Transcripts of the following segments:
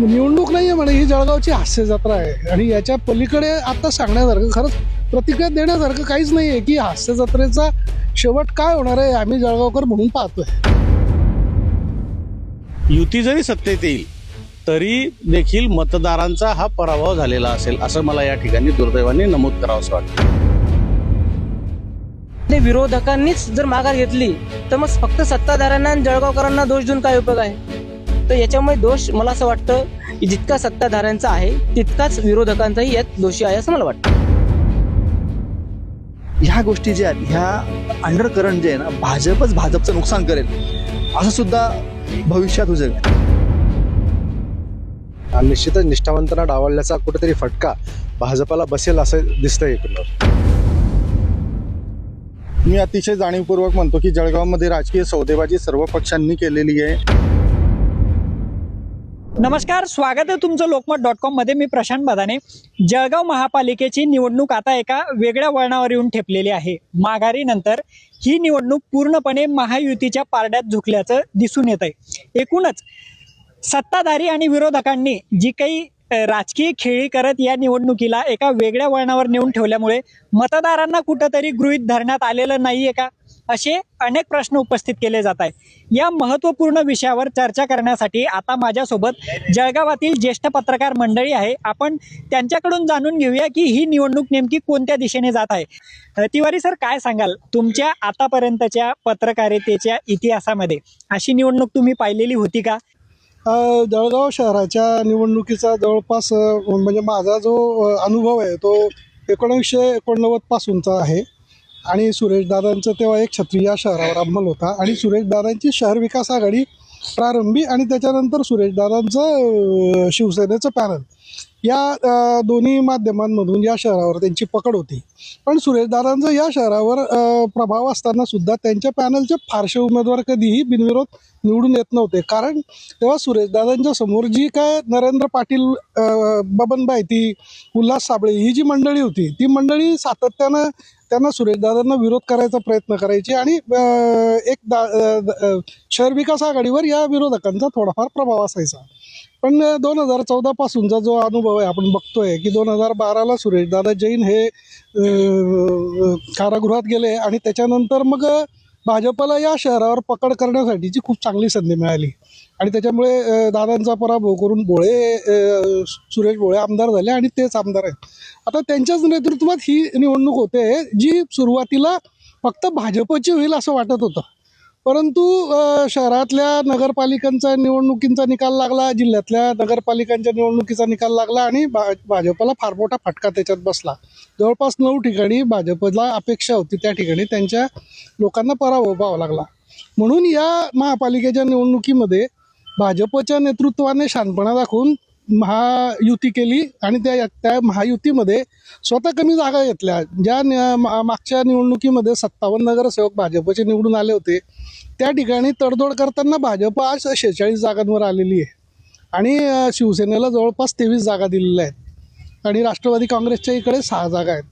निवडणूक नाही आहे म्हणे ही जळगावची हास्य जत्रा आहे. आणि याच्या पलीकडे आता सांगण्यासारखं खरंच प्रतिक्रिया देण्यासारखं काहीच नाही आहे की हास्य जत्रेचा शेवट काय होणार आहे आम्ही जळगावकर म्हणून पाहतोय. युती जरी सत्तेत येईल तरी देखील मतदारांचा हा पराभव झालेला असेल असं मला या ठिकाणी दुर्दैवाने नमूद करावं असं वाटतं विरोधकांनीच जर माघार घेतली तर मग फक्त सत्ताधाऱ्यांना आणि जळगावकरांना दोष देऊन काय उपयोग आहे? तर याच्यामुळे दोष मला असं वाटतं की जितका सत्ताधाऱ्यांचा आहे तितकाच विरोधकांचाही यात दोषी आहे असं मला वाटतं. ह्या गोष्टी ज्या आहेत ह्या अंडरकरंट जे आहे ना भाजपच भाजपचं नुकसान करेल. असं सुद्धा भविष्यात होऊ निश्चितच निष्ठावंतांना डावलण्याचा कुठेतरी फटका भाजपाला बसेल असं दिसतंय मी अतिशय जाणीवपूर्वक म्हणतो की जळगावमध्ये राजकीय सौदेबाजी सर्व पक्षांनी केलेली आहे. नमस्कार स्वागत आहे तुमचं लोकमत डॉट कॉममध्ये मी प्रशांत बदाने. जळगाव महापालिकेची निवडणूक आता एका वेगळ्या वळणावर येऊन ठेपलेली आहे. माघारीनंतर ही निवडणूक पूर्णपणे महायुतीच्या पारड्यात झुकल्याचं दिसून येत आहे एकूणच सत्ताधारी आणि विरोधकांनी जी काही राजकीय खेळी करत या निवडणुकीला एका वेगळ्या वळणावर नेऊन ठेवल्यामुळे मतदारांना कुठंतरी गृहित धरण्यात आलेलं नाहीये का? असे अनेक प्रश्न उपस्थित केले जात आहे या महत्त्वपूर्ण विषयावर चर्चा करण्यासाठी आता माझ्यासोबत जळगावातील ज्येष्ठ पत्रकार मंडळी आहे. आपण त्यांच्याकडून जाणून घेऊया की ही निवडणूक नेमकी कोणत्या दिशेने जात आहे. तिवारी सर काय सांगाल? तुमच्या आतापर्यंतच्या पत्रकारितेच्या इतिहासामध्ये अशी निवडणूक तुम्ही पाहिलेली होती का? जळगाव शहराच्या निवडणुकीचा जवळपास म्हणजे माझा जो अनुभव आहे तो एकोणीसशे एकोणनव्वदपासूनचा आहे. आणि सुरेशदादांचं तेव्हा एक छत्री या शहरावर अंमल होता. आणि सुरेशदादांची शहर विकास आघाडी प्रारंभी आणि त्याच्यानंतर सुरेशदादांचं शिवसेनेचं पॅनल. या दोन्ही माध्यमांमधून या शहरावर त्यांची पकड होती. पण सुरेशदादांचा या शहरावर प्रभाव असताना सुद्धा त्यांच्या पॅनलचे फारसे उमेदवार कधीही बिनविरोध निवडून येत नव्हते. कारण तेव्हा सुरेशदादांच्या समोर जी काय नरेंद्र पाटील अ, बबन बायती उल्हास साबळे ही जी मंडळी होती ती मंडळी सातत्यानं त्यांना सुरेशदादांना विरोध करायचा प्रयत्न करायची आणि एक दा शहर विकास आघाडीवर या विरोधकांचा थोडाफार प्रभाव असायचा. पण दोन हजार चौदा पासूनचा जो अनुभव आहे आपण बघतोय की दोन हजार बाराला सुरेशदादा जैन हे कारागृहात गेले आणि त्याच्यानंतर मग भाजपला या शहरावर पकड करण्यासाठीची खूप चांगली संधी मिळाली. आणि त्याच्यामुळे दादांचा पराभव करून भोळे सुरेश भोळे आमदार झाले आणि तेच आमदार आहेत. आता त्यांच्याच नेतृत्वात ही निवडणूक होते जी सुरुवातीला फक्त भाजपची होईल असं वाटत होतं. परंतु शहरातल्या नगरपालिकांचा निवडणुकींचा निकाल लागला जिल्ह्यातल्या नगरपालिकांच्या निवडणुकीचा निकाल लागला आणि भा भाजपला फार मोठा फटका त्याच्यात बसला. जवळपास नऊ ठिकाणी भाजपला अपेक्षा होती त्या ठिकाणी त्यांच्या लोकांना पराभव व्हावा लागला. म्हणून या महापालिकेच्या निवडणुकीमध्ये भाजपच्या नेतृत्वाने शहाणपणा दाखवून महायुती केली आणि त्या त्या महायुतीमध्ये स्वतः कमी जागा घेतल्या. ज्या न- मा- मागच्या निवडणुकीमध्ये सत्तावन्न नगरसेवक भाजपचे निवडून आले होते त्या ठिकाणी तडजोड करताना भाजप आज शेहेचाळीस जागांवर आलेली आहे. आणि शिवसेनेला जवळपास तेवीस जागा दिलेल्या आहेत. आणि राष्ट्रवादी काँग्रेसच्या इकडे सहा जागा आहेत.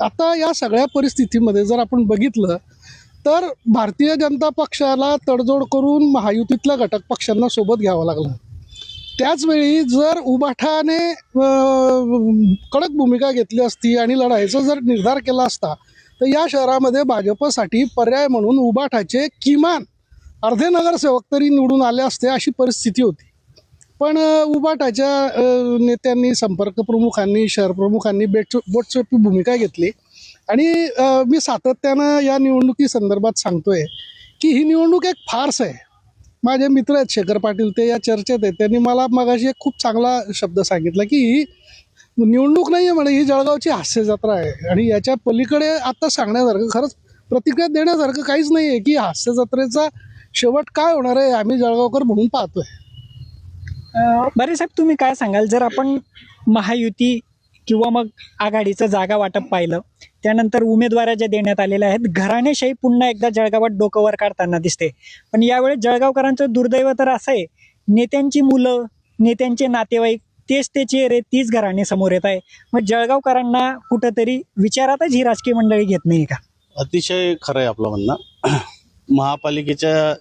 आता या सगळ्या परिस्थितीमध्ये जर आपण बघितलं तर भारतीय जनता पक्षाला तडजोड करून महायुतीतल्या घटक पक्षांना सोबत घ्यावं लागलं. त्याचवेळी जर उबाठाने कडक भूमिका घेतली असती आणि लढाईचा जर निर्धार केला असता तर या शहरामध्ये भाजपसाठी पर्याय म्हणून उबाठाचे किमान अर्धे नगरसेवक तरी निवडून आले असते अशी परिस्थिती होती. पण उबाटाच्या नेत्यांनी संपर्क प्रमुखांनी शहर प्रमुखांनी बेट बोटचोपी भूमिका घेतली. आणि मी सातत्यानं या निवडणुकी संदर्भात सांगतोय की ही निवडणूक एक फार्स आहे. माझे मित्र आहेत शेखर पाटील ते या चर्चेत आहेत. त्यांनी मला मगाशी एक खूप चांगला शब्द सांगितला की ही निवडणूक नाही आहे म्हणे ही जळगावची हास्य जत्रा आहे. आणि याच्या पलीकडे आता सांगण्यासारखं खरंच प्रतिक्रिया देण्यासारखं काहीच नाही आहे की हास्य जत्रेचा शेवट काय होणार आहे आम्ही जळगावकर म्हणून पाहतोय. बरे साहेब तुम्ही काय सांगाल? जर आपण महायुती किंवा मग आघाडीचं जागा वाटप पाहिलं. त्यानंतर उमेदवाऱ्या ज्या देण्यात आलेल्या आहेत घराणेशाही पुन्हा एकदा जळगावात डोकं वर काढताना दिसते. पण यावेळेस जळगावकरांचं दुर्दैव तर असं आहे नेत्यांची मुलं नेत्यांचे नातेवाईक तेच ते चेहरे तीच घराणे समोर येत आहे. मग जळगावकरांना कुठंतरी विचारातच ही राजकीय मंडळी घेत नाही का? अतिशय खरं आहे आपलं म्हणणं. महापालिकेच्या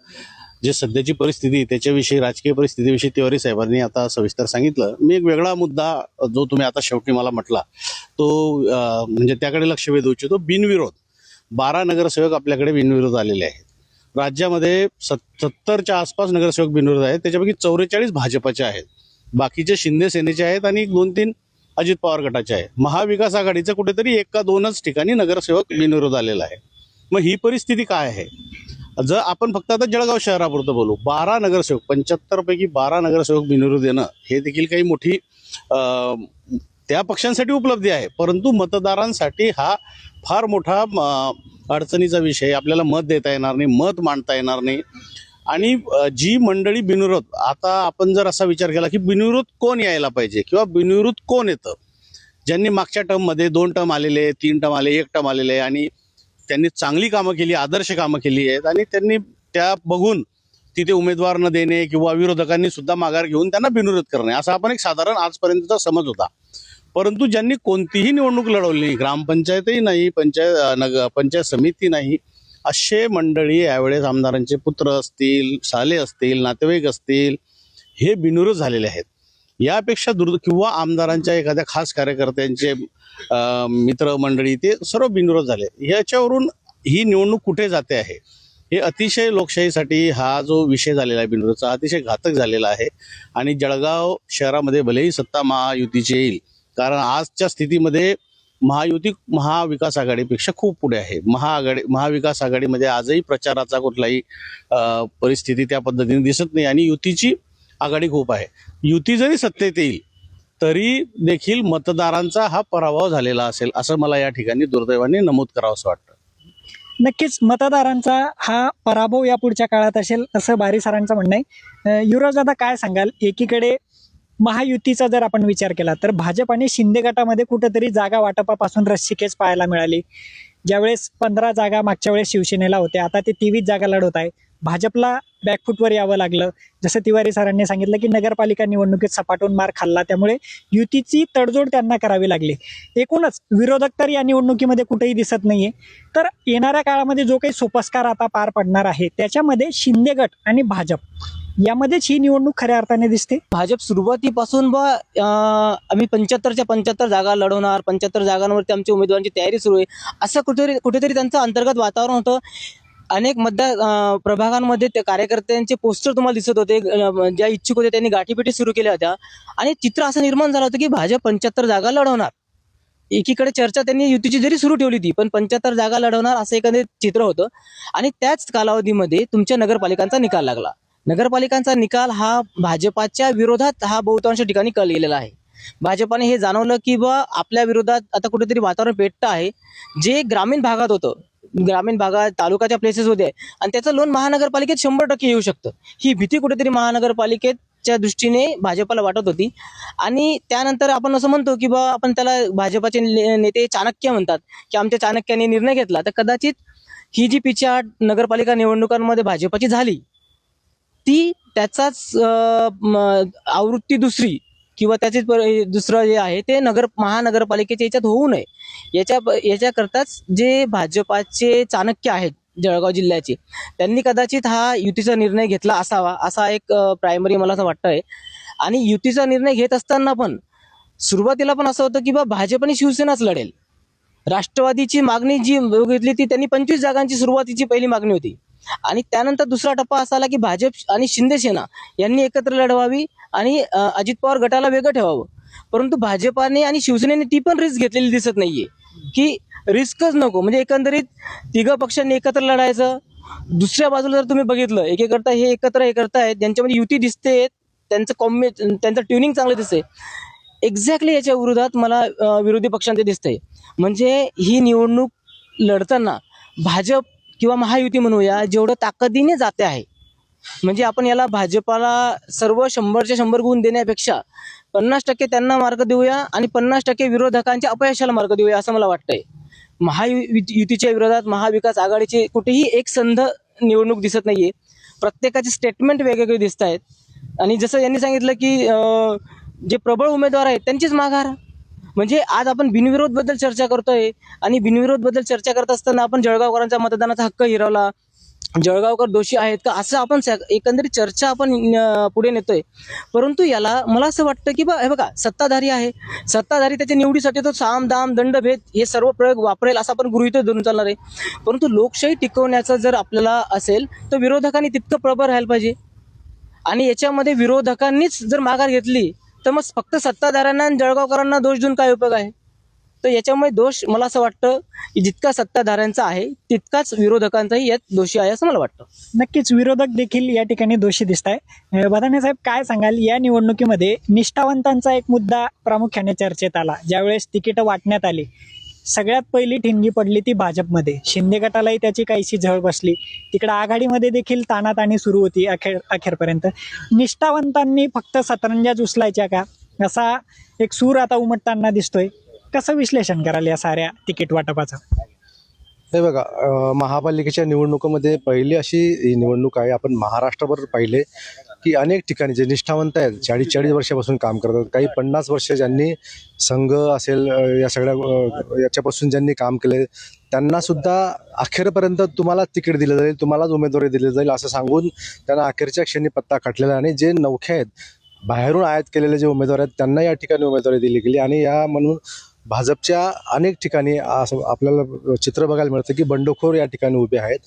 जे सध्याची परिस्थिती त्याच्याविषयी राजकीय परिस्थितीविषयी तिवारी साहेबांनी आता सविस्तर सांगितलं. मी एक वेगळा मुद्दा जो तुम्ही आता शेवटी मला म्हटला तो म्हणजे त्याकडे लक्ष वेधू इच्छितो. बिनविरोध. बारा नगरसेवक आपल्याकडे बिनविरोध आलेले आहेत. राज्यामध्ये सत्तरच्या आसपास नगरसेवक बिनविरोध आहेत. त्याच्यापैकी चौवेचाळीस भाजपाचे आहेत. बाकीचे शिंदे सेनेचे आहेत आणि दोन तीन अजित पवार गटाचे आहे महाविकास आघाडीचं कुठेतरी एक का दोनच ठिकाणी नगरसेवक बिनविरोध आलेला आहे. मग ही परिस्थिती काय आहे? जर आपण फक्त आता जळगाव शहरापुरतं बोलू बारा नगरसेवक पंच्याहत्तरपैकी बारा नगरसेवक बिनविरोध येणं हे देखील काही मोठी त्या पक्षांसाठी उपलब्धी आहे. परंतु मतदारांसाठी हा फार मोठा अडचणीचा विषय आपल्याला मत देता येणार नाही मत मांडता येणार नाही. आणि जी मंडळी बिनविरोध आता आपण जर असा विचार केला की बिनविरोध कोण यायला पाहिजे किंवा बिनविरोध कोण येतं? ज्यांनी मागच्या टर्ममध्ये दोन टर्म आलेले तीन टर्म आले एक टर्म आलेले आणि त्यांनी चांगली कामं केली आदर्श कामं केली आहेत आणि त्यांनी त्या बघून तिथे उमेदवार न देणे किंवा विरोधकांनी सुद्धा माघार घेऊन त्यांना बिनविरोध करणे असा आपण एक साधारण आजपर्यंतचा समज होता. परंतु ज्यांनी कोणतीही निवडणूक लढवली नाही ग्रामपंचायतही नाही पंचायत नग पंचायत समिती नाही असे मंडळी यावेळेस आमदारांचे पुत्र असतील साले असतील नातेवाईक असतील हे बिनविरोध झालेले आहेत. यापेक्षा दुर्द किंवा आमदारांच्या एखाद्या खास कार्यकर्त्यांचे मित्रमंडळी ते सर्व बिनविरोध झाले. ह्याच्यावरून ही निवडणूक कुठे जाते आहे? हे अतिशय लोकशाहीसाठी हा जो विषय झालेला आहे बिनविरोधचा अतिशय घातक झालेला आहे. आणि जळगाव शहरामध्ये भलेही सत्ता महायुतीची येईल कारण आजच्या स्थितीमध्ये महायुती महाविकास आघाडीपेक्षा खूप पुढे आहे. महाआघाडी महाविकास आघाडीमध्ये आजही प्रचाराचा कुठलाही परिस्थिती त्या पद्धतीने दिसत नाही. आणि युतीची आघाडी खूप आहे. युती जरी सत्तेत येईल तरी देखील मतदारांचा हा पराभव झालेला असेल असं मला या ठिकाणी दुर्दैवाने नमूद करावं असं वाटतं. नक्कीच मतदारांचा हा पराभव या पुढच्या काळात असेल असं बारी सरांचं म्हणणं आहे. युवराज दादा काय सांगाल? एकीकडे महायुतीचा जर आपण विचार केला तर भाजप आणि शिंदे गटामध्ये कुठेतरी जागा वाटपापासून रस्सीकेच पाहायला मिळाली. ज्यावेळेस पंधरा जागा मागच्या वेळेस शिवसेनेला होत्या आता ते तेवीस जागा लढवत आहे. भाजपला बॅकफूटवर यावं लागलं. जसं तिवारी सरांनी सांगितलं की नगरपालिका निवडणुकीत सपाटून मार खाल्ला. त्यामुळे युतीची तडजोड त्यांना करावी लागली. एकूणच विरोधक तर या निवडणुकीमध्ये कुठेही दिसत नाहीये. तर येणाऱ्या काळामध्ये जो काही सोपस्कार आता पार पडणार आहे त्याच्यामध्ये शिंदे गट आणि भाजप यामध्येच ही निवडणूक खऱ्या अर्थाने दिसते. भाजप सुरुवातीपासून बा आम्ही पंच्याहत्तरच्या पंच्याहत्तर जागा लढवणार पंच्याहत्तर जागांवरती आमच्या उमेदवारांची तयारी सुरू आहे. असं कुठेतरी कुठेतरी त्यांचं अंतर्गत वातावरण होतं. अनेक मतदार प्रभागांमध्ये त्या कार्यकर्त्यांचे पोस्टर तुम्हाला दिसत होते. ज्या इच्छुक होते त्यांनी गाठीपेटी सुरू केल्या होत्या. आणि चित्र असं निर्माण झालं होतं की भाजप पंच्याहत्तर जागा लढवणार. एकीकडे चर्चा त्यांनी युतीची जरी सुरू ठेवली होती पण पंच्याहत्तर जागा लढवणार असं एकंदरीत चित्र होतं. आणि त्याच कालावधीमध्ये तुमच्या नगरपालिकांचा निकाल लागला. नगरपालिकांचा निकाल हा भाजपाच्या विरोधात हा बहुतांश ठिकाणी कल गेलेला आहे. भाजपाने हे जाणवलं की बा आपल्या विरोधात आता कुठेतरी वातावरण पेटतं आहे. जे ग्रामीण भागात होतं ग्रामीण भागात तालुक्याच्या प्लेसेस होते आणि त्याचं लोन महानगरपालिकेत शंभर टक्के येऊ शकतं. ही भीती कुठेतरी महानगरपालिकेच्या दृष्टीने भाजपाला वाटत होती. आणि त्यानंतर आपण असं म्हणतो की बा आपण त्याला भाजपाचे ने- नेते चाणक्य म्हणतात. की आमच्या चाणक्याने निर्णय घेतला. तर कदाचित ही जी पिछाट नगरपालिका निवडणुकांमध्ये भाजपाची झाली ती त्याचाच आवृत्ती दुसरी किंवा त्याचे दुसरं जे आहे ते नगर महानगरपालिकेच्या याच्यात होऊ नये. याच्या याच्याकरताच जे भाजपाचे चाणक्य आहेत जळगाव जिल्ह्याचे त्यांनी कदाचित हा युतीचा निर्णय घेतला असावा असा एक प्रायमरी मला असं वाटतंय. आणि युतीचा निर्णय घेत असताना पण सुरुवातीला पण असं होतं की बा भाजप आणि शिवसेनाच लढेल. राष्ट्रवादीची मागणी जी बघितली ती त्यांनी पंचवीस जागांची सुरुवातीची पहिली मागणी होती. आणि त्यानंतर दुसरा टप्पा असा आला की भाजप आणि शिंदे सेना यांनी एकत्र लढवावी आणि अजित पवार गटाला वेगळं ठेवावं. परंतु भाजपाने आणि शिवसेनेने ती पण रिस्क घेतलेली दिसत नाहीये. की रिस्कच नको. म्हणजे एकंदरीत तिघं पक्षांनी एकत्र लढायचं. दुसऱ्या बाजूला जर तुम्ही बघितलं एकेकरता हे एकत्र हे करतायत ज्यांच्यामध्ये युती दिसते त्यांचं कॉम्बि त्यांचं ट्युनिंग चांगलं दिसते एक्झॅक्टली याच्या विरोधात मला विरोधी पक्षांचे दिसतंय. म्हणजे ही निवडणूक लढताना भाजप किंवा महायुती म्हणूया जेवढं ताकदीने जाते आहे. म्हणजे आपण याला भाजपाला सर्व शंभरच्या शंभर गुण देण्यापेक्षा पन्नास टक्के त्यांना मार्ग देऊया आणि पन्नास टक्के विरोधकांच्या अपयशाला मार्ग देऊया असं मला वाटतंय. महायुतीच्या विरोधात महाविकास आघाडीची कुठेही एक संध निवडणूक दिसत नाहीये. प्रत्येकाचे स्टेटमेंट वेगवेगळे दिसत आहेत आणि जसं यांनी सांगितलं की जे प्रबळ उमेदवार आहेत त्यांचीच माघार. म्हणजे आज आपण बिनविरोधबद्दल चर्चा करतोय आणि बिनविरोधबद्दल चर्चा करत असताना आपण जळगावकरांचा मतदानाचा हक्क हिरवला. जळगावकर दोषी आहेत का? असं आपण स- एकंदरीत चर्चा आपण पुढे नेतोय. परंतु याला मला असं वाटतं की बा हे बघा सत्ताधारी आहे. सत्ताधारी त्याच्या निवडीसाठी तो साम दाम दंडभेद हे सर्व प्रयोग वापरेल असं आपण गृहित धरून चालणार आहे. परंतु लोकशाही टिकवण्याचं जर आपल्याला असेल तर विरोधकांनी तितकं प्रबळ राहायला पाहिजे. आणि याच्यामध्ये विरोधकांनीच जर माघार घेतली तर मग फक्त सत्ताधाऱ्यांना आणि जळगावकरांना दोष देऊन काय उपयोग आहे? तर याच्यामुळे दोष मला असं वाटतं की जितका सत्ताधाऱ्यांचा आहे तितकाच विरोधकांचाही यात दोषी आहे असं मला वाटतं. नक्कीच विरोधक देखील या ठिकाणी दोषी दिसत आहे बदाने साहेब काय सांगाल? या निवडणुकीमध्ये निष्ठावंतांचा एक मुद्दा प्रामुख्याने चर्चेत आला. ज्यावेळेस तिकीटं वाटण्यात आली सगळ्यात पहिली ठिणगी पडली ती भाजपमध्ये. शिंदे गटालाही त्याची काहीशी झळ बसली. तिकडे आघाडीमध्ये देखील ताणाताणी सुरू होती अखेर अखेरपर्यंत. निष्ठावंतांनी फक्त सतरंजाच उचलायच्या का? असा एक सूर आता उमटताना दिसतोय. कसं विश्लेषण कराल या साऱ्या तिकीट वाटपाचं? हे बघा महापालिकेच्या निवडणुकीमध्ये पहिली अशी निवडणूक आहे आपण महाराष्ट्रभर पाहिले. की अनेक ठिकाणी जे निष्ठावंत आहेत चाळीस चाळीस वर्षापासून काम करतात काही पन्नास वर्ष ज्यांनी संघ असेल या सगळ्या याच्यापासून ज्यांनी काम केले त्यांना सुद्धा अखेरपर्यंत तुम्हाला तिकीट दिलं जाईल तुम्हालाच उमेदवारी दिली जाईल असं सांगून त्यांना अखेरच्या क्षणी पत्ता काढलेला आहे. आणि जे नौखे आहेत बाहेरून आयात केलेले जे उमेदवार आहेत त्यांना या ठिकाणी उमेदवारी दिली गेली आणि या म्हणून भाजपच्या अनेक ठिकाणी असं आपल्याला चित्र बघायला मिळतं की बंडखोर या ठिकाणी उभे आहेत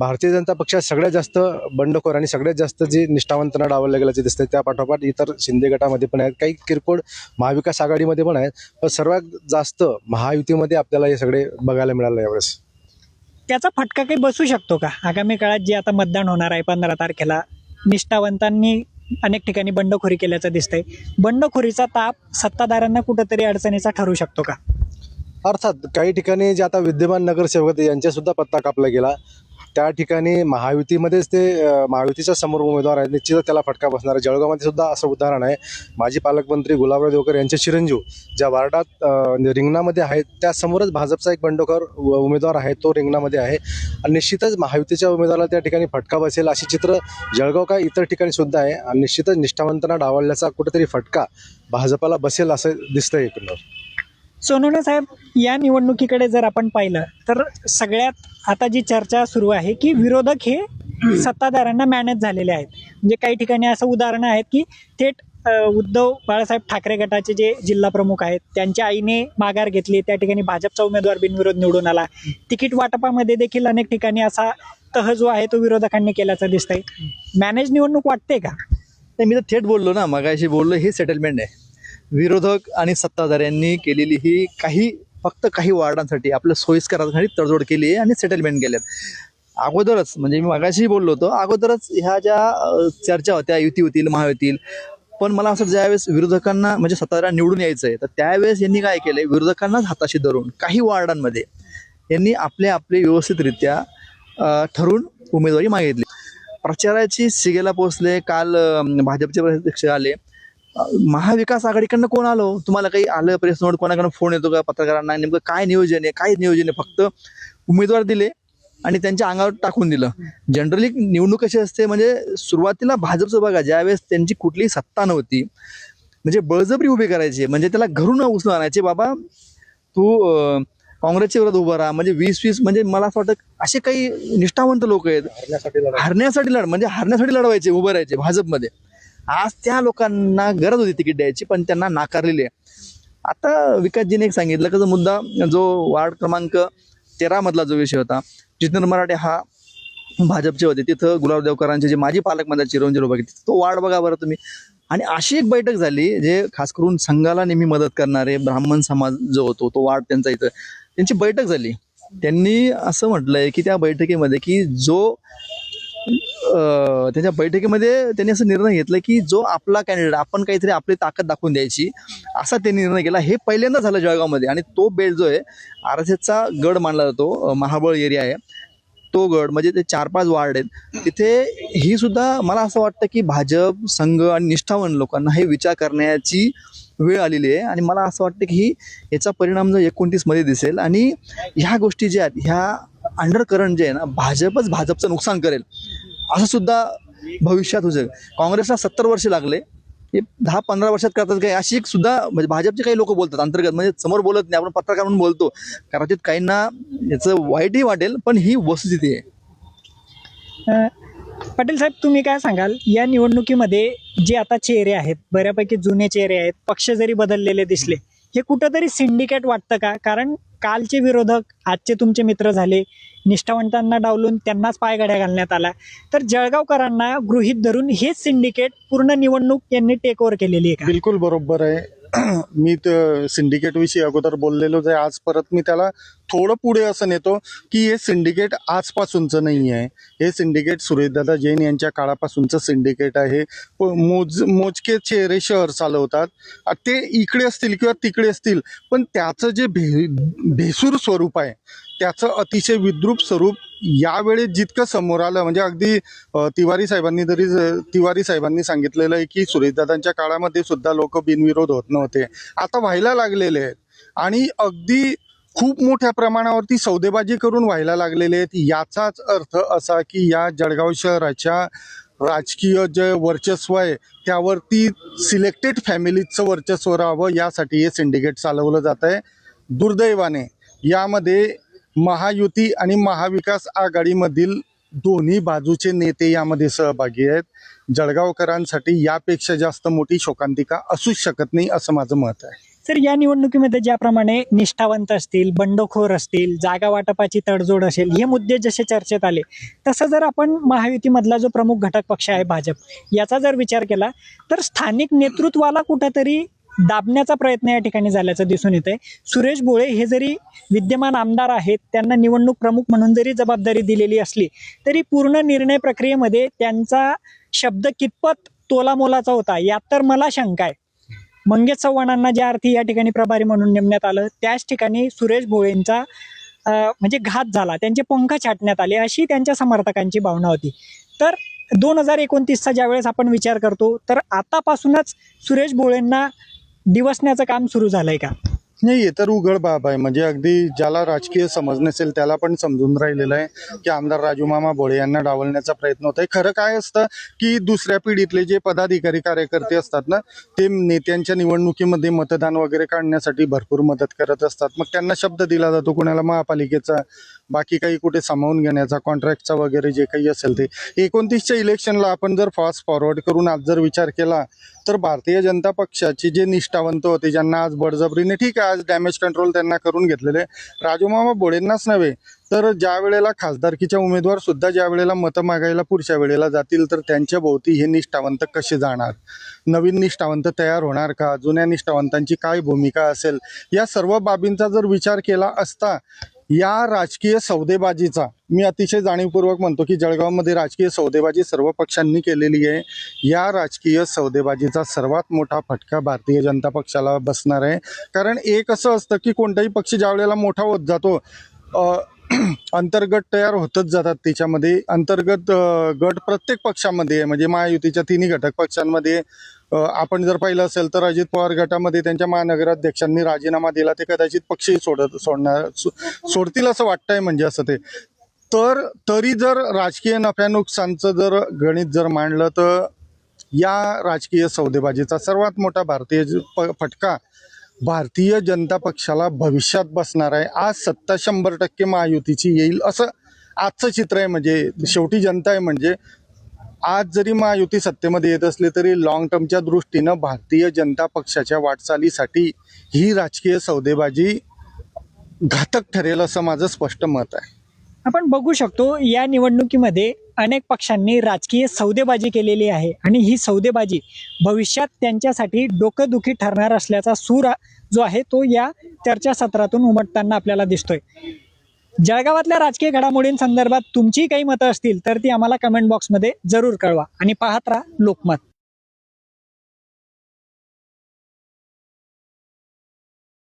भारतीय जनता पक्षात सगळ्यात जास्त बंडखोर आणि सगळ्यात जास्त जे निष्ठावंतना डावललं गेल्याचे दिसते त्या पाठोपाठ इतर शिंदे गटामध्ये पण आहेत. काही किरकोळ महाविकास आघाडीमध्ये पण आहेत. पण सर्वात जास्त महायुतीमध्ये आपल्याला हे सगळे बघायला मिळालं यावेळेस. त्याचा फटका काही बसू शकतो का? आगामी काळात जे आता मतदान होणार आहे पंधरा तारखेला निष्ठावंतांनी अनेक ठिकाणी बंडखोरी केल्याचं दिसतंय. बंडखोरीचा ताप सत्ताधाऱ्यांना कुठंतरी अडचणीचा ठरू शकतो का? अर्थात काही ठिकाणी जे आता विद्यमान नगरसेवक आहेत यांचा सुद्धा पत्ता कापला गेला. त्या ठिकाणी महायुतीमध्येच ते महायुतीच्या समोर उमेदवार आहेत. निश्चितच त्याला फटका बसणार आहे जळगावमध्ये सुद्धा असं उदाहरण आहे. माजी पालकमंत्री गुलाबराव देवकर यांचे चिरंजीव ज्या वार्डात रिंगणामध्ये आहेत त्यासमोरच भाजपचा एक बंडखोर उमेदवार आहे तो रिंगणामध्ये आहे. आणि निश्चितच महायुतीच्या उमेदवाराला त्या ठिकाणी फटका बसेल अशी चित्र जळगाव काय इतर ठिकाणी सुद्धा आहे. आणि निश्चितच निष्ठावंतांना डावलण्याचा कुठेतरी फटका भाजपाला बसेल असं दिसतंय एकंदर. सोनवणे साहेब या निवडणुकीकडे जर आपण पाहिलं तर सगळ्यात आता जी चर्चा सुरू आहे की विरोधक हे सत्ताधाऱ्यांना मॅनेज झालेले आहेत. म्हणजे काही ठिकाणी असं उदाहरणं आहेत की थेट उद्धव बाळासाहेब ठाकरे गटाचे जे जिल्हा प्रमुख आहेत त्यांच्या आईने माघार घेतली त्या ठिकाणी भाजपचा उमेदवार बिनविरोध निवडून आला. तिकीट वाटपामध्ये देखील अनेक ठिकाणी असा तह जो आहे तो विरोधकांनी केल्याचं दिसतंय. मॅनेज निवडणूक वाटते का? तर मी तर थेट बोललो ना मगाशी बोललो हे सेटलमेंट आहे. विरोधक आणि सत्ताधाऱ्यांनी केलेली ही काही फक्त काही वार्डांसाठी आपल्या सोयीस्करासाठी तडजोड केली आहे आणि सेटलमेंट केल्यात अगोदरच म्हणजे मी मागाशीही बोललो होतो अगोदरच ह्या ज्या चर्चा होत्या युती होतील महायुतील पण मला असं ज्यावेळेस विरोधकांना म्हणजे सत्ताधाऱ्या निवडून यायचं आहे तर त्यावेळेस यांनी काय केलंय? विरोधकांनाच हाताशी धरून काही वार्डांमध्ये यांनी आपले आपले व्यवस्थितरित्या ठरून ठरवून उमेदवारी मागितली. प्रचाराची सिगेला पोहोचले काल भाजपचे अध्यक्ष आले महाविकास आघाडीकडनं कोण आलो? तुम्हाला काही आलं प्रेस नोट कोणाकडनं फोन येतो का पत्रकारांना? नेमकं काय नियोजन आहे? काय नियोजन आहे? फक्त उमेदवार दिले आणि त्यांच्या अंगावर टाकून दिलं. जनरली निवडणूक कशी असते? म्हणजे सुरुवातीला भाजपचं बघा ज्यावेळेस त्यांची कुठलीही सत्ता नव्हती म्हणजे बळजबरी उभी करायची म्हणजे त्याला घरून उचलून आणायचे बाबा तू काँग्रेसच्या विरोधात उभा राहा. म्हणजे वीस वीस म्हणजे मला असं वाटतं असे काही निष्ठावंत लोक आहेत. हरण्यासाठी लढ म्हणजे हरण्यासाठी लढवायचे उभं राहायचे भाजपमध्ये. आज त्या लोकांना गरज होती तिकीट द्यायची पण त्यांना नाकारलेली आहे. आता विकासजीने एक सांगितलं का जो मुद्दा जो वार्ड क्रमांक तेरा मधला जो विषय होता जितेंद्र मराठे हा भाजपचे होते. तिथं गुलाब देवकरांचे जे माजी पालकमंत्री चिरंजीव बघितले तो वार्ड बघा बरं तुम्ही. आणि अशी एक बैठक झाली जे खास करून संघाला नेहमी मदत करणारे ब्राह्मण समाज जो होतो तो वार्ड त्यांचा इथं त्यांची बैठक झाली. त्यांनी असं म्हटलंय की त्या बैठकीमध्ये की जो त्याच्या बैठकीमध्ये त्यांनी असं निर्णय घेतला की जो आपला कॅन्डिडेट आपण काहीतरी आपली ताकद दाखवून द्यायची असा त्यांनी निर्णय केला. हे पहिल्यांदा झालं जळगावमध्ये आणि तो बेल्ट जो आहे आर एस एसचा गड मानला जातो महाबळ एरिया आहे. तो गड म्हणजे ते चार पाच वार्ड आहेत. तिथे ही सुद्धा मला असं वाटतं की भाजप संघ आणि निष्ठावान लोकांना हे विचार करण्याची वेळ आलेली आहे. आणि मला असं वाटतं की याचा परिणाम जो एकोणतीसमध्ये दिसेल. आणि ह्या गोष्टी ज्या आहेत ह्या अंडर करंट जे आहे ना भाजपच भाजपचं नुकसान करेल. असं सुद्धा भविष्यात होऊ शकेल. काँग्रेसला सत्तर वर्ष लागले. हे दहा पंधरा वर्षात करतात काय? अशी एक सुद्धा म्हणजे भाजपचे काही लोक बोलतात अंतर्गत म्हणजे समोर बोलत नाही आपण पत्रकार म्हणून बोलतो. कदाचित काहींना याचं वाईटही वाटेल पण ही वस्तुस्थिती आहे. पटेल पाटील साहेब तुम्ही काय सांगाल? या निवडणुकीमध्ये जे आता चेहरे आहेत बऱ्यापैकी जुने चेहरे आहेत पक्ष जरी बदललेले दिसले हे कुठंतरी सिंडिकेट वाटतं का? कारण कालचे विरोधक आजचे तुमचे मित्र झाले निष्ठावंतांना डावलून त्यांनाच पायगड्या घालण्यात आला. तर जळगावकरांना गृहीत धरून हेच सिंडिकेट पूर्ण निवडणूक यांनी टेक ओव्हर केलेली आहे बिलकुल बरोबर आहे. मी सिंडिकेटविषयी अगोदर बोललेलो आहे आज परत मी त्याला थोडं पुढे असं नेतो की हे सिंडिकेट आजपासूनचं नाही आहे. हे सिंडिकेट सुरेशदादा जैन यांच्या काळापासूनचं सिंडिकेट आहे. मोज मोजके चेहरे शहर चालवतात. ते इकडे असतील किंवा तिकडे असतील पण त्याचं जे भे भेसूर स्वरूप आहे त्याचं अतिशय विद्रूप स्वरूप यावेळी जितकं समोर आलं म्हणजे अगदी तिवारी साहेबांनी तरी तिवारी साहेबांनी सांगितलेलं आहे की सुरेशदादांच्या काळामध्ये सुद्धा लोक बिनविरोध होत नव्हते. आता व्हायला लागलेले आहेत. आणि अगदी खूप मोठ्या प्रमाणावरती सौदेबाजी करून व्हायला लागलेले आहेत. याचाच अर्थ असा की या जळगाव शहराच्या राजकीय जे वर्चस्व आहे त्यावरती सिलेक्टेड फॅमिलीजचं वर्चस्व राहावं यासाठी हे सिंडिकेट चालवलं जात आहे दुर्दैवाने. यामध्ये महायुती आणि महाविकास आघाडीमधील दोन्ही बाजूचे नेते यामध्ये सहभागी आहेत. जळगावकरांसाठी यापेक्षा जास्त मोठी शोकांतिका असूच शकत नाही असं माझं मत आहे. तर या निवडणुकीमध्ये ज्याप्रमाणे निष्ठावंत असतील बंडखोर असतील जागा वाटपाची तडजोड असेल हे मुद्दे जसे चर्चेत आले तसं जर आपण महायुतीमधला जो प्रमुख घटक पक्ष आहे भाजप याचा जर विचार केला तर स्थानिक नेतृत्वाला कुठंतरी दाबण्याचा प्रयत्न या ठिकाणी झाल्याचं दिसून येतंय. सुरेश भोळे हे जरी विद्यमान आमदार आहेत त्यांना निवडणूक प्रमुख म्हणून जरी जबाबदारी दिलेली असली तरी पूर्ण निर्णय प्रक्रियेमध्ये त्यांचा शब्द कितपत तोलामोलाचा होता यात तर मला शंका आहे. मंगेश चव्हाणांना ज्या अर्थी या ठिकाणी प्रभारी म्हणून नेमण्यात आलं त्याच ठिकाणी सुरेश भोळेंचा म्हणजे घात झाला त्यांचे पंख छाटण्यात आले अशी त्यांच्या समर्थकांची भावना होती. तर दोन हजार एकोणतीसचा ज्यावेळेस आपण विचार करतो तर आतापासूनच सुरेश भोळेंना दिवसण्याचं काम सुरू झालंय का? नाही हे तर उघड बाब आहे. म्हणजे अगदी ज्याला राजकीय समज नसेल त्याला पण समजून राहिलेलं आहे की आमदार राजूमामा भोळे यांना डावलण्याचा प्रयत्न होत आहे खरं काय असतं की दुसऱ्या पिढीतले जे पदाधिकारी कार्यकर्ते असतात ना ते नेत्यांच्या निवडणुकीमध्ये मतदान वगैरे काढण्यासाठी भरपूर मदत करत असतात. मग त्यांना शब्द दिला जातो कुणाला महापालिकेचा बाकी काही कुठे सामावून घेण्याचा कॉन्ट्रॅक्टचा वगैरे जे काही असेल ते. एकोणतीसच्या इलेक्शनला आपण जर फास्ट फॉरवर्ड करून आज जर विचार केला तर भारतीय जनता पक्षाचे जे निष्ठावंत होते ज्यांना आज बळजबरीने ठीक आहे आज डॅमेज कंट्रोल त्यांना करून घेतलेले राजूमामा बोळेंनाच नव्हे तर ज्या वेळेला खासदारकीच्या उमेदवार सुद्धा ज्या वेळेला मतं मागायला पुढच्या वेळेला जातील तर त्यांच्या भोवती हे निष्ठावंत कसे जाणार? नवीन निष्ठावंत तयार होणार का? जुन्या निष्ठावंतांची काय भूमिका असेल? या सर्व बाबींचा जर विचार केला असता या राजकीय सौदेबाजीचा मी अतिशय जाणीवपूर्वक म्हणतो की जळगावमध्ये राजकीय सौदेबाजी सर्व पक्षांनी केलेली आहे. या राजकीय सौदेबाजीचा सर्वात मोठा फटका भारतीय जनता पक्षाला बसणार आहे. कारण एक असं असतं की कोणताही पक्ष ज्या वेळेला मोठा होत जातो अंतर्गत तयार होतच जातात त्याच्यामध्ये. अंतर्गत गट प्रत्येक पक्षामध्ये आहे म्हणजे महायुतीच्या तिन्ही घटक पक्षांमध्ये आपण जर पाहिलं असेल तर अजित पवार गटामध्ये त्यांच्या महानगराध्यक्षांनी राजीनामा दिला ते कदाचित पक्षही सोडत सोडणार सो- सोडतील असं वाटतंय म्हणजे असं ते. तर तरी जर राजकीय नफ्या नुकसानचं जर गणित जर मांडलं तर या राजकीय सौदेबाजीचा सर्वात मोठा भारतीय प- फटका भारतीय जनता पक्षाला भविष्यात बसणार आहे. आज सत्ता शंभर टक्के महायुतीची येईल असं आजचं चित्र आहे. म्हणजे शेवटी जनता आहे म्हणजे आज जरी महायुती सत्तेमध्ये येत असली तरी लॉंग टर्मच्या दृष्टीनं भारतीय जनता पक्षाच्या वाटचालीसाठी ही राजकीय सौदेबाजी घातक ठरेल असं माझं स्पष्ट मत आहे. आपण बघू शकतो या निवडणुकीमध्ये अनेक पक्षांनी राजकीय सौदेबाजी केलेली आहे आणि ही सौदेबाजी भविष्यात त्यांच्यासाठी डोकंदुखी ठरणार असल्याचा सूर जो आहे तो या चर्चासत्रातून उमटताना आपल्याला दिसतोय. जळगावातल्या राजकीय घडामोडींसंदर्भात तुमची काही मतं असतील तर ती आम्हाला कमेंट बॉक्समध्ये जरूर कळवा आणि पाहत राहा लोकमत.